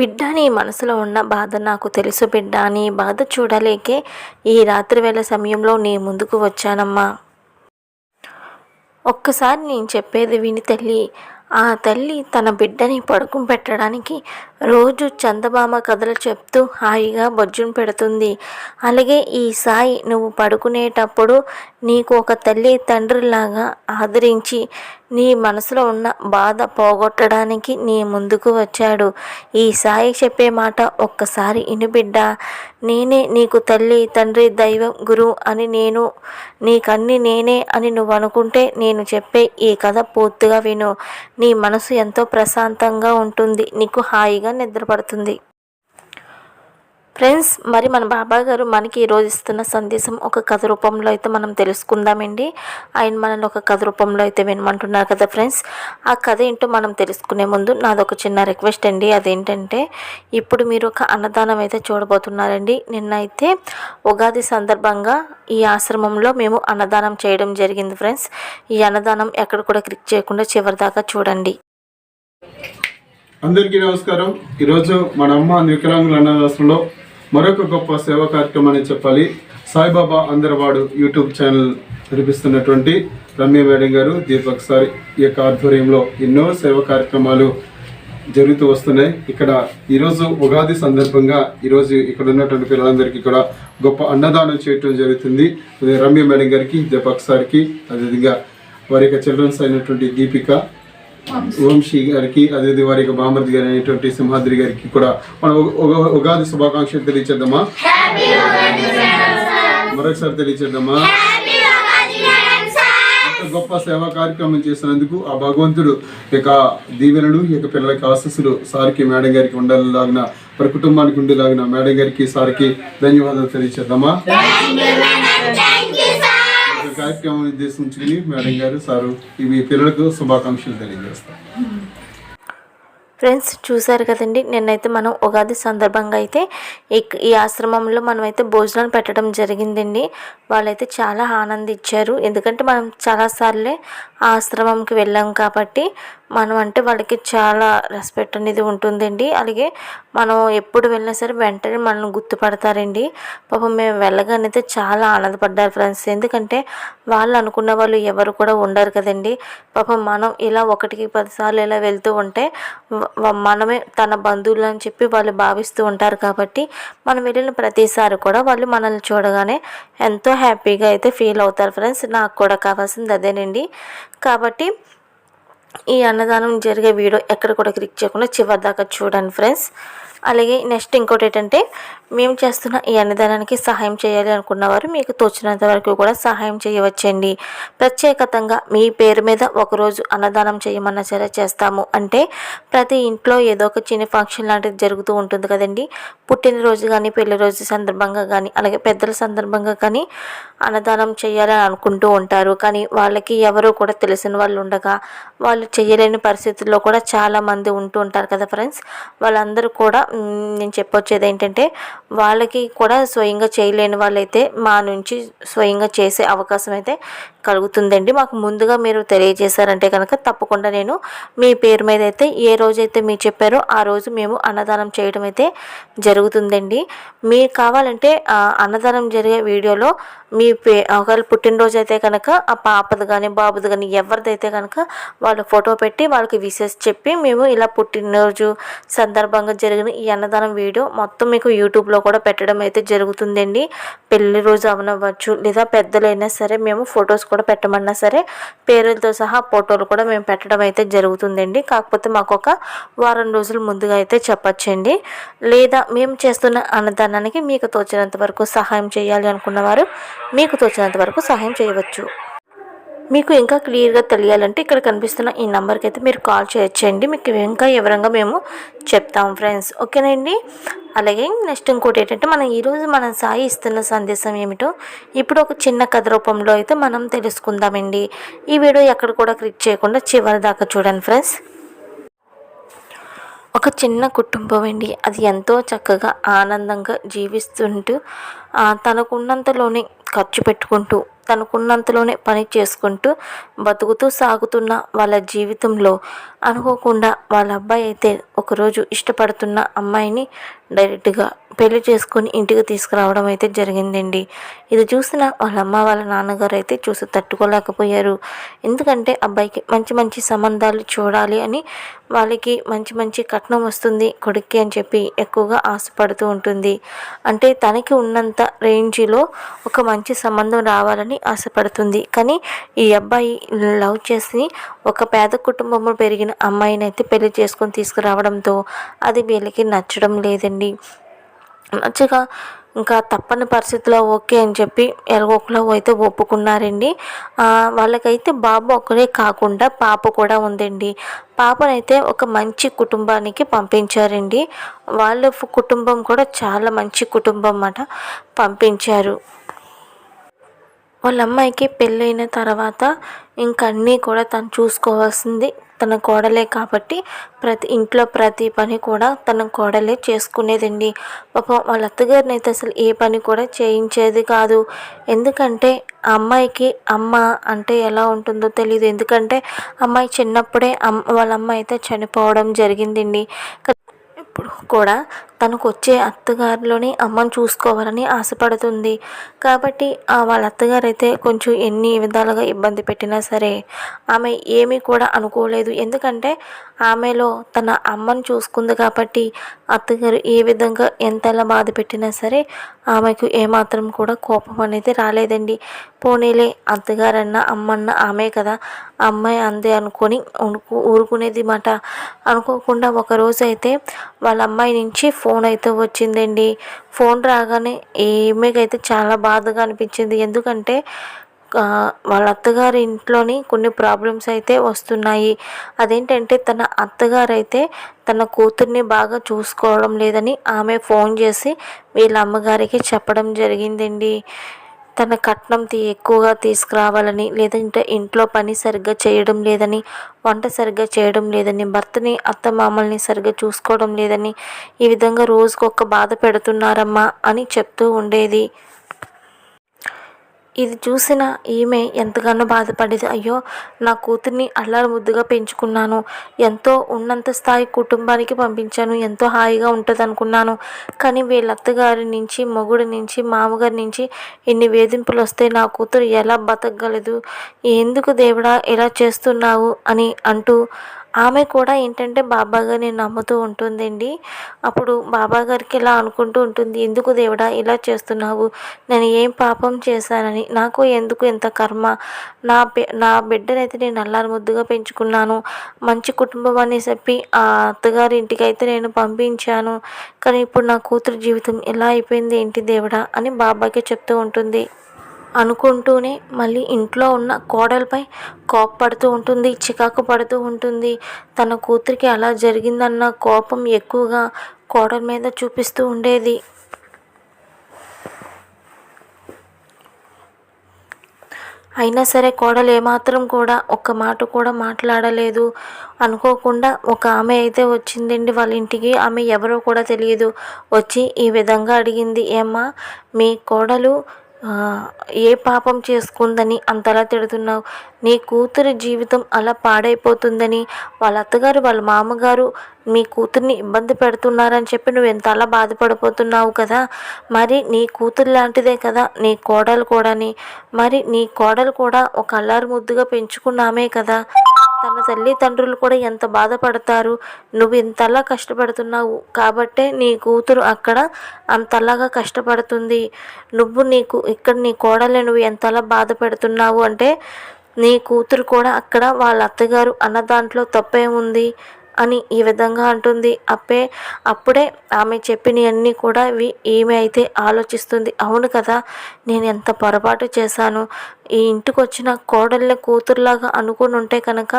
బిడ్డ నీ మనసులో ఉన్న బాధ నాకు తెలుసు బిడ్డ నీ బాధ చూడలేకే ఈ రాత్రివేళ సమయంలో నీ ముందుకు వచ్చానమ్మా. ఒక్కసారి నేను చెప్పేది విని తల్లి ఆ తల్లి తన బిడ్డని పడుకుంపెట్టడానికి రోజు చందమామ కథలు చెప్తూ హాయిగా బొజ్జును పెడుతుంది. అలాగే ఈ సాయి నువ్వు పడుకునేటప్పుడు నీకు ఒక తల్లి తండ్రిలాగా ఆదరించి నీ మనసులో ఉన్న బాధ పోగొట్టడానికి నీ ముందుకు వచ్చాడు. ఈ సాయి చెప్పే మాట ఒక్కసారి ఇనుబిడ్డ నేనే నీకు తల్లి తండ్రి దైవం గురువు అని నేను నీకన్ని నేనే అని నువ్వు అనుకుంటే నేను చెప్పే ఈ కథ పూర్తిగా విను. నీ మనసు ఎంతో ప్రశాంతంగా ఉంటుంది. నీకు హాయిగా నిద్రపడుతుంది. ఫ్రెండ్స్ మరి మన బాబా గారు మనకి ఈరోజు ఇస్తున్న సందేశం ఒక కథ రూపంలో అయితే మనం తెలుసుకుందామండి. ఆయన మనల్ని ఒక కథ రూపంలో అయితే వినమంటున్నారు కదా ఫ్రెండ్స్. ఆ కథ ఏంటో మనం తెలుసుకునే ముందు నాదొక చిన్న రిక్వెస్ట్ అండి. అదేంటంటే ఇప్పుడు మీరు ఒక అన్నదానం అయితే చూడబోతున్నారండి. నిన్న అయితే ఉగాది సందర్భంగా ఈ ఆశ్రమంలో మేము అన్నదానం చేయడం జరిగింది ఫ్రెండ్స్. ఈ అన్నదానం ఎక్కడ కూడా క్లిక్ చేయకుండా చివరిదాకా చూడండి. అందరికీ నమస్కారం. ఈరోజు మన అమ్మ వికలాంగుల అన్నదాసంలో మరొక గొప్ప సేవా అని చెప్పాలి. సాయిబాబా అందరవాడు యూట్యూబ్ ఛానల్ నడిపిస్తున్నటువంటి రమ్య మేడం గారు దీపక్ సార్ ఈ యొక్క ఆధ్వర్యంలో ఎన్నో సేవా కార్యక్రమాలు జరుగుతూ వస్తున్నాయి. ఇక్కడ ఈరోజు ఉగాది సందర్భంగా ఈరోజు ఇక్కడ ఉన్నటువంటి పిల్లలందరికీ కూడా గొప్ప అన్నదానం చేయటం జరుగుతుంది. రమ్య మేడం గారికి దీపక్ సార్కి అదేవిధంగా వారి యొక్క చిల్డ్రన్స్ అయినటువంటి దీపిక వంశీ గారికి అదేవిధంగా వారి యొక్క బామర్ది గారి అయినటువంటి సింహాద్రి గారికి కూడా మనం ఉగ- ఉగ- ఉగాది శుభాకాంక్షలు తెలియచేద్దామా? మరొకసారి తెలియచేద్దామా? గొప్ప సేవా కార్యక్రమం చేసినందుకు ఆ భగవంతుడు యొక్క దీవెనలు యొక్క పిల్లలకి ఆశస్సులు సార్కి మేడం గారికి ఉండాలలాగిన వారి కుటుంబానికి ఉండేలాగిన మేడం గారికి సార్కి ధన్యవాదాలు తెలియచేద్దామా? కార్యక్రమం ఉద్దేశించుకుని మేడం గారు సారు ఇవి పిల్లలకు శుభాకాంక్షలు తెలియజేస్తాం. ఫ్రెండ్స్ చూసారు కదండి నిన్నైతే మనం ఉగాది సందర్భంగా అయితే ఈ ఆశ్రమంలో మనం అయితే భోజనాలు పెట్టడం జరిగిందండి. వాళ్ళైతే చాలా ఆనందించారు. ఎందుకంటే మనం చాలాసార్లే ఆశ్రమంకి వెళ్ళాం కాబట్టి మనం అంటే వాళ్ళకి చాలా రెస్పెక్ట్ అనేది ఉంటుందండి. అలాగే మనం ఎప్పుడు వెళ్ళినా సరే వెంటనే మనల్ని గుర్తుపడతారండి. పాపం మేము వెళ్ళగానే అయితే చాలా ఆనందపడ్డారు ఫ్రెండ్స్ ఎందుకంటే వాళ్ళు అనుకున్న వాళ్ళు ఎవరు కూడా ఉండరు కదండి. పాపం మనం ఇలా ఒకటికి పదిసార్లు ఇలా వెళ్తూ ఉంటే మనమే తన బంధువులు అని చెప్పి వాళ్ళు భావిస్తూ ఉంటారు కాబట్టి మనం వెళ్ళిన ప్రతిసారి కూడా వాళ్ళు మనల్ని చూడగానే ఎంతో హ్యాపీగా అయితే ఫీల్ అవుతారు ఫ్రెండ్స్ నాకు కూడా కావాల్సింది అదేనండి. కాబట్టి ఈ అన్నదానం జరిగే వీడియో ఎక్కడ కూడా క్లిక్ చేయకుండా చివరి దాకా చూడండి ఫ్రెండ్స్ అలాగే నెక్స్ట్ ఇంకోటి ఏంటంటే మేము చేస్తున్న ఈ అన్నదానానికి సహాయం చేయాలి అనుకున్నవారు మీకు తోచినంత వరకు కూడా సహాయం చేయవచ్చండి. ప్రత్యేకతంగా మీ పేరు మీద ఒకరోజు అన్నదానం చేయమన్నా సరే చేస్తాము. అంటే ప్రతి ఇంట్లో ఏదో ఒక చిన్న ఫంక్షన్ లాంటిది జరుగుతూ ఉంటుంది కదండి. పుట్టినరోజు కానీ పెళ్ళి రోజు సందర్భంగా కానీ అలాగే పెద్దల సందర్భంగా కానీ అన్నదానం చేయాలని అనుకుంటూ ఉంటారు. కానీ వాళ్ళకి ఎవరు కూడా తెలిసిన వాళ్ళు ఉండగా వాళ్ళు చేయలేని పరిస్థితుల్లో కూడా చాలా మంది ఉంటూ ఉంటారు కదా ఫ్రెండ్స్. వాళ్ళందరూ కూడా నేను చెప్పొచ్చేది ఏంటంటే వాళ్ళకి కూడా స్వయంగా చేయలేని వాళ్ళైతే మా నుంచి స్వయంగా చేసే అవకాశం అయితే కలుగుతుందండి. మాకు ముందుగా మీరు తెలియజేశారంటే కనుక తప్పకుండా నేను మీ పేరు మీద అయితే ఏ రోజైతే మీరు చెప్పారో ఆ రోజు మేము అన్నదానం చేయడం అయితే జరుగుతుందండి. మీకు కావాలంటే అన్నదానం జరిగే వీడియోలో మీ పే ఒకవేళ పుట్టినరోజు అయితే కనుక ఆ పాపది కానీ బాబుది కానీ ఎవరిదైతే కనుక వాళ్ళ ఫోటో పెట్టి వాళ్ళకి విషెస్ చెప్పి మేము ఇలా పుట్టినరోజు సందర్భంగా జరిగిన ఈ అన్నదానం వీడియో మొత్తం మీకు యూట్యూబ్లో కూడా పెట్టడం అయితే జరుగుతుందండి. పెళ్ళి రోజు అవనవ్వచ్చు లేదా పెద్దలైనా సరే మేము ఫొటోస్ కూడా పెట్టమన్నా సరే పేరులతో సహా ఫోటోలు కూడా మేము పెట్టడం అయితే జరుగుతుందండి. కాకపోతే మాకు ఒక వారం రోజుల ముందుగా అయితే చెప్పచ్చండి. లేదా మేము చేస్తున్న అన్నదానానికి మీకు తోచినంత వరకు సహాయం చేయాలి అనుకున్నవారు మీకు తోచినంత వరకు సహాయం చేయవచ్చు. మీకు ఇంకా క్లియర్గా తెలియాలంటే ఇక్కడ కనిపిస్తున్న ఈ నెంబర్కి అయితే మీరు కాల్ చేయొచ్చండి. మీకు ఇంకా వివరంగా మేము చెప్తాం ఫ్రెండ్స్. ఓకేనండి? అలాగే నెక్స్ట్ ఇంకోటి ఏంటంటే మనం ఈరోజు మనం సాయి ఇస్తున్న సందేశం ఏమిటో ఇప్పుడు ఒక చిన్న కథ రూపంలో అయితే మనం తెలుసుకుందామండి. ఈ వీడియో ఎక్కడ కూడా క్లిక్ చేయకుండా చివరి దాకా చూడండి ఫ్రెండ్స్. ఒక చిన్న కుటుంబం అండి. అది ఎంతో చక్కగా ఆనందంగా జీవిస్తుంటూ తనకున్నంతలోనే ఖర్చు పెట్టుకుంటూ తనకున్నంతలోనే పని చేసుకుంటూ బతుకుతూ సాగుతున్న వాళ్ళ జీవితంలో అనుకోకుండా వాళ్ళ అబ్బాయి అయితే ఒకరోజు ఇష్టపడుతున్న అమ్మాయిని డైరెక్ట్గా పెళ్ళి చేసుకొని ఇంటికి తీసుకురావడం అయితే జరిగిందండి. ఇది చూసిన వాళ్ళ అమ్మ వాళ్ళ నాన్నగారు అయితే చూసి తట్టుకోలేకపోయారు. ఎందుకంటే అబ్బాయికి మంచి మంచి సంబంధాలు చూడాలి అని వాళ్ళకి మంచి మంచి కట్నం వస్తుంది కొడుక్కి అని చెప్పి ఎక్కువగా ఆశపడుతూ ఉంటుంది. అంటే తనకి ఉన్నంత రేంజ్లో ఒక మంచి సంబంధం రావాలని ఆశపడుతుంది. కానీ ఈ అబ్బాయి లవ్ చేసి ఒక పేద కుటుంబంలో పెరిగిన అమ్మాయిని అయితే పెళ్ళి చేసుకొని తీసుకురావడంతో అది వీళ్ళకి నచ్చడం లేదండి. నచ్చగా ఇంకా తప్పని పరిస్థితిలో ఓకే అని చెప్పి ఎలాగోకలా అయితే ఒప్పుకున్నారండి. వాళ్ళకైతే బాబు ఒకరే కాకుండా పాప కూడా ఉందండి. పాపనైతే ఒక మంచి కుటుంబానికి పంపించారండి. వాళ్ళ కుటుంబం కూడా చాలా మంచి కుటుంబం అన్నమాట పంపించారు. వాళ్ళ అమ్మాయికి పెళ్ళైన తర్వాత ఇంక అన్నీ కూడా తను చూసుకోవాల్సింది తన కోడలే కాబట్టి ప్రతి ఇంట్లో ప్రతి పని కూడా తన కోడలే చేసుకునేదండి. పాపం వాళ్ళ అత్తగారిని అయితే అసలు ఏ పని కూడా చేయించేది కాదు. ఎందుకంటే ఆ అమ్మాయికి అమ్మ అంటే ఎలా ఉంటుందో తెలియదు ఎందుకంటే అమ్మాయి చిన్నప్పుడే అమ్మ వాళ్ళ అమ్మ అయితే చనిపోవడం జరిగిందండి. ఉన్నప్పుడు కూడా తనకు వచ్చే అత్తగారిలోనే అమ్మని చూసుకోవాలని ఆశపడుతుంది. కాబట్టి ఆ వాళ్ళ అత్తగారు అయితే కొంచెం ఎన్ని విధాలుగా ఇబ్బంది పెట్టినా సరే ఆమె ఏమీ కూడా అనుకోలేదు. ఎందుకంటే ఆమెలో తన అమ్మని చూసుకుంది కాబట్టి అత్తగారు ఏ విధంగా ఎంతలా బాధ పెట్టినా సరే ఆమెకు ఏమాత్రం కూడా కోపం అనేది రాలేదండి. పోనీలే అత్తగారన్న అమ్మన్న ఆమె కదా. అమ్మాయి అందే అనుకొని ఊరుకునేది మాట. అనుకోకుండా ఒకరోజు అయితే వాళ్ళ అమ్మాయి నుంచి ఫోన్ అయితే వచ్చిందండి. ఫోన్ రాగానే ఈమెకైతే చాలా బాధగా అనిపించింది. ఎందుకంటే వాళ్ళ అత్తగారి ఇంట్లోని కొన్ని ప్రాబ్లమ్స్ అయితే వస్తున్నాయి. అదేంటంటే తన అత్తగారు అయితే తన కూతుర్ని బాగా చూసుకోవడం లేదని ఆమె ఫోన్ చేసి వీళ్ళ అమ్మగారికి చెప్పడం జరిగిందండి. తన కట్నం తీ ఎక్కువగా తీసుకురావాలని లేదంటే ఇంట్లో పని సరిగ్గా చేయడం లేదని వంట సరిగ్గా చేయడం లేదని భర్తని అత్త మామల్ని సరిగ్గా చూసుకోవడం లేదని ఈ విధంగా రోజుకొక బాధ పెడుతున్నారమ్మా అని చెప్తూ ఉండేది. ఇది చూసిన ఈమె ఎంతగానో బాధపడేది. అయ్యో నా కూతుర్ని అల్లారు ముద్దుగా పెంచుకున్నాను. ఎంతో ఉన్నంత స్థాయి కుటుంబానికి పంపించాను. ఎంతో హాయిగా ఉంటుంది అనుకున్నాను కానీ వీళ్ళ అత్తగారి నుంచి మొగుడి నుంచి మామగారి నుంచి ఎన్ని వేధింపులు వస్తే నా కూతురు ఎలా బతకగలదు? ఎందుకు దేవుడా ఇలా చేస్తున్నావు అని అంటూ ఆమె కూడా ఏంటంటే బాబా గారిని నమ్ముతూ ఉంటుందండి. అప్పుడు బాబా గారికి ఇలా అనుకుంటూ ఉంటుంది. ఎందుకు దేవుడా ఇలా చేస్తున్నావు? నేను ఏం పాపం చేశానని? నాకు ఎందుకు ఇంత కర్మ? నా నా బిడ్డనైతే నేను అల్లారు ముద్దుగా పెంచుకున్నాను. మంచి కుటుంబం అని చెప్పి ఆ అత్తగారి ఇంటికి అయితే నేను పంపించాను. కానీ ఇప్పుడు నా కూతురు జీవితం ఎలా అయిపోయింది? ఏంటి దేవుడా? అని బాబాకి చెప్తూ ఉంటుంది. అనుకుంటూనే మళ్ళీ ఇంట్లో ఉన్న కోడలపై కోపపడుతూ ఉంటుంది చికాకు పడుతూ ఉంటుంది. తన కూతురికి అలా జరిగిందన్న కోపం ఎక్కువగా కోడల మీద చూపిస్తూ ఉండేది. అయినా సరే కోడలు ఏమాత్రం కూడా ఒక్క మాట కూడా మాట్లాడలేదు. అనుకోకుండా ఒక ఆమె అయితే వచ్చిందండి వాళ్ళ ఇంటికి. ఆమె ఎవరో కూడా తెలియదు. వచ్చి ఈ విధంగా అడిగింది. ఏమ్మా మీ కోడలు ఏ పాపం చేసుకుందని అంతలా తిడుతున్నావు? నీ కూతురి జీవితం అలా పాడైపోతుందని వాళ్ళ అత్తగారు వాళ్ళ మామగారు మీ కూతుర్ని ఇబ్బంది పెడుతున్నారని చెప్పి నువ్వు ఎంత అలా బాధపడిపోతున్నావు కదా? మరి నీ కూతురు లాంటిదే కదా నీ కోడలు కూడాని. మరి నీ కోడలు కూడా ఒక అల్లారు ముద్దుగా పెంచుకున్నామే కదా? తన తల్లిదండ్రులు కూడా ఎంత బాధపడతారు? నువ్వు ఇంతలా కష్టపడుతున్నావు కాబట్టే నీ కూతురు అక్కడ అంతలాగా కష్టపడుతుంది. నువ్వు నీకు ఇక్కడ నీ కోడలే నువ్వు ఎంతలా బాధపడుతున్నావు అంటే నీ కూతురు కూడా అక్కడ వాళ్ళ అత్తగారు అన్న దాంట్లో తప్పే ఉంది. అని ఈ విధంగా అంటుంది. అప్పే అప్పుడే ఆమె చెప్పినవన్నీ కూడా వి- ఈమె అయితే ఆలోచిస్తుంది. అవును కదా నేను ఎంత పొరపాటు చేశాను? ఈ ఇంటికి వచ్చిన కోడల్ని కూతురులాగా అనుకుని ఉంటే కనుక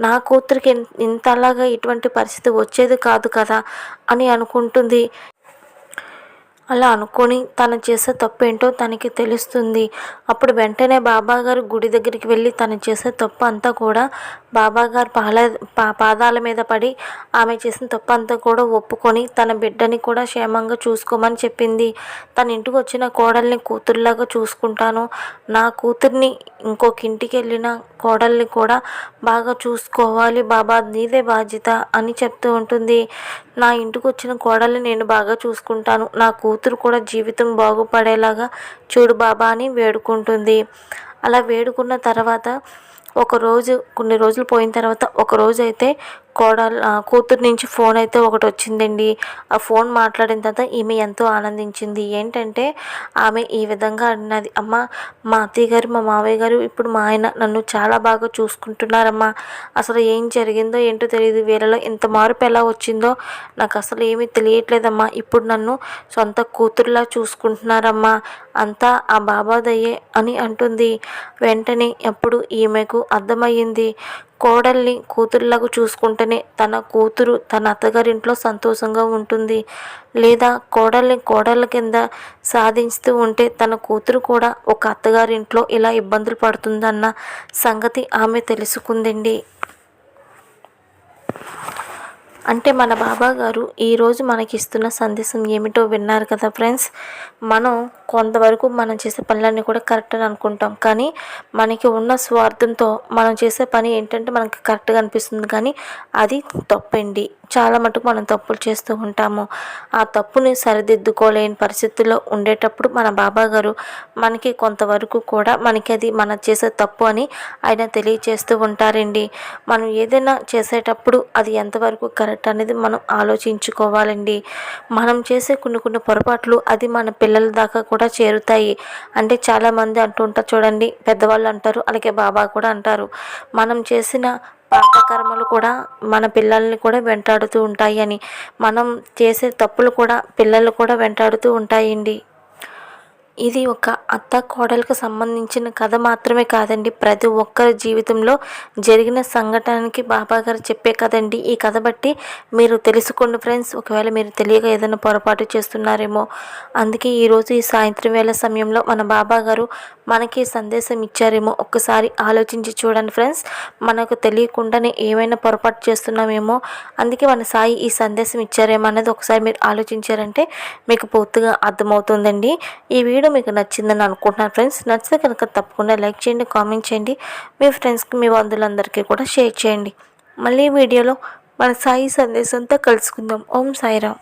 నా కూతురికి ఇన్- ఇంతలాగా ఇటువంటి పరిస్థితి వచ్చేది కాదు కదా అని అనుకుంటుంది. అలా అనుకొని తను చేసే తప్పు ఏంటో తనకి తెలుస్తుంది. అప్పుడు వెంటనే బాబాగారు గుడి దగ్గరికి వెళ్ళి తను చేసే తప్పు అంతా కూడా బాబా గారు పాల పా పాదాల మీద పడి ఆమె చేసిన తప్పు అంతా కూడా ఒప్పుకొని తన బిడ్డని కూడా క్షేమంగా చూసుకోమని చెప్పింది. తన ఇంటికి వచ్చిన కోడల్ని కూతురులాగా చూసుకుంటాను. నా కూతుర్ని ఇంకొక ఇంటికి వెళ్ళిన కోడల్ని కూడా బాగా చూసుకోవాలి. బాబా నీదే బాధ్యత అని చెప్తూ ఉంటుంది. నా ఇంటికి వచ్చిన కోడల్ని నేను బాగా చూసుకుంటాను. నా కూతురు కూతురు కూడా జీవితం బాగుపడేలాగా చూడు బాబా అని వేడుకుంటుంది. అలా వేడుకున్న తర్వాత ఒకరోజు కొన్ని రోజులు పోయిన తర్వాత ఒక రోజు అయితే కోడలు ఆ, కూతురు నుంచి ఫోన్ అయితే ఒకటి వచ్చిందండి. ఆ ఫోన్ మాట్లాడిన తర్వాత ఈమె ఎంతో ఆనందించింది. ఏంటంటే ఆమె ఈ విధంగా అన్నది అమ్మ మా అత్తయ్య గారు మా మావయ్య గారు ఇప్పుడు మా ఆయన నన్ను చాలా బాగా చూసుకుంటున్నారమ్మా. అసలు ఏం జరిగిందో ఏంటో తెలియదు వీళ్ళలో ఇంత మార్పు ఎలా వచ్చిందో నాకు అసలు ఏమీ తెలియట్లేదమ్మా. ఇప్పుడు నన్ను సొంత కూతురులా చూసుకుంటున్నారమ్మా. అంతా ఆ బాబాదయ్యే అని అంటుంది. వెంటనే అప్పుడు ఈమెకు అర్థమయ్యింది. కోడల్ని కూతురులాగా చూసుకుంటేనే తన కూతురు తన అత్తగారింట్లో సంతోషంగా ఉంటుంది. లేదా కోడల్ని కోడళ్ళ కింద సాధిస్తూ ఉంటే తన కూతురు కూడా ఒక అత్తగారింట్లో ఇలా ఇబ్బందులు పడుతుందన్న సంగతి ఆమె తెలుసుకుందండి. అంటే మన బాబా గారు ఈరోజు మనకి ఇస్తున్న సందేశం ఏమిటో విన్నారు కదా ఫ్రెండ్స్? మనం కొంతవరకు మనం చేసే పనులన్నీ కూడా కరెక్ట్ అని అనుకుంటాం. కానీ మనకి ఉన్న స్వార్థంతో మనం చేసే పని ఏంటంటే మనకి కరెక్ట్గా అనిపిస్తుంది. కానీ అది తప్పండి. చాలా మటుకు మనం తప్పులు చేస్తూ ఉంటాము. ఆ తప్పుని సరిదిద్దుకోలేని పరిస్థితుల్లో ఉండేటప్పుడు మన బాబా గారు మనకి కొంతవరకు కూడా మనకి అది మనం చేసే తప్పు అని ఆయన తెలియచేస్తూ ఉంటారండి. మనం ఏదైనా చేసేటప్పుడు అది ఎంతవరకు కరెక్ట్ అనేది మనం ఆలోచించుకోవాలండి. మనం చేసే కొన్ని కొన్ని పొరపాట్లు అది మన పిల్లల దాకా కూడా చేరుతాయి. అంటే చాలామంది అంటుంటారు చూడండి పెద్దవాళ్ళు అంటారు అలాగే బాబా కూడా అంటారు. మనం చేసిన పాపకర్మలు కూడా మన పిల్లల్ని కూడా వెంటాడుతూ ఉంటాయి అని. మనం చేసే తప్పులు కూడా పిల్లలు కూడా వెంటాడుతూ ఉంటాయండి. ఇది ఒక అత్త కోడలకు సంబంధించిన కథ మాత్రమే కాదండి. ప్రతి ఒక్కరి జీవితంలో జరిగిన సంఘటనకి బాబా గారు చెప్పే కదండి ఈ కథ బట్టి మీరు తెలుసుకోండి ఫ్రెండ్స్. ఒకవేళ మీరు తెలియక ఏదైనా పొరపాటు చేస్తున్నారేమో. అందుకే ఈరోజు ఈ సాయంత్రం వేళ సమయంలో మన బాబా గారు మనకి సందేశం ఇచ్చారేమో. ఒక్కసారి ఆలోచించి చూడండి ఫ్రెండ్స్. మనకు తెలియకుండానే ఏమైనా పొరపాటు చేస్తున్నామేమో. అందుకే మన సాయి ఈ సందేశం ఇచ్చారేమో అన్నది ఒకసారి మీరు ఆలోచించారంటే మీకు పూర్తిగా అర్థమవుతుందండి. ఈ వీడియో మీకు నచ్చిందని అనుకుంటున్నాను ఫ్రెండ్స్. నచ్చితే కనుక తప్పకుండా లైక్ చేయండి కామెంట్ చేయండి. మీ ఫ్రెండ్స్కి మీ బంధువులందరికీ కూడా షేర్ చేయండి. మళ్ళీ వీడియోలో మన సాయి సందేశంతో కలుసుకుందాం. ఓం సాయిరామ్.